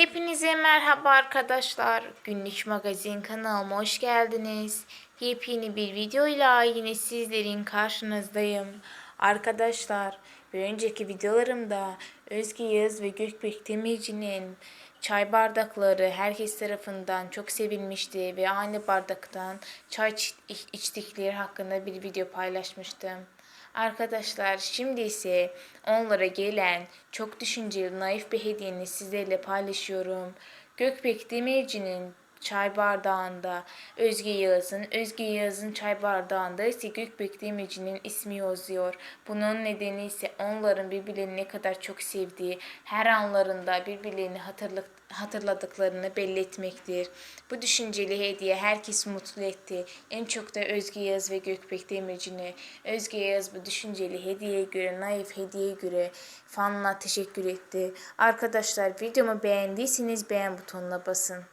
Hepinize merhaba arkadaşlar. Günlük Magazin kanalıma hoş geldiniz. Yepyeni bir videoyla yine sizlerin karşınızdayım. Arkadaşlar bir önceki videolarımda Özge Yağız ve Gökbek Demirci'nin çay bardakları herkes tarafından çok sevilmişti ve aynı bardaktan çay iç- içtikleri hakkında bir video paylaşmıştım. Arkadaşlar şimdi ise onlara gelen çok düşünceli naif bir hediyeni sizlerle paylaşıyorum. Gökbek Demirci'nin çay bardağında Özge Yağız'ın, Özge Yağız'ın çay bardağında ise Gökbek Demirci'nin ismi yazıyor. Bunun nedeni ise onların birbirlerini ne kadar çok sevdiği, her anlarında birbirlerini hatırla- hatırladıklarını belli etmektir. Bu düşünceli hediye herkesi mutlu etti. En çok da Özge Yağız ve Gökbek Demirci'ni. Özge Yağız bu düşünceli hediyeye göre, naif hediyeye göre fanına teşekkür etti. Arkadaşlar videomu beğendiyseniz beğen butonuna basın.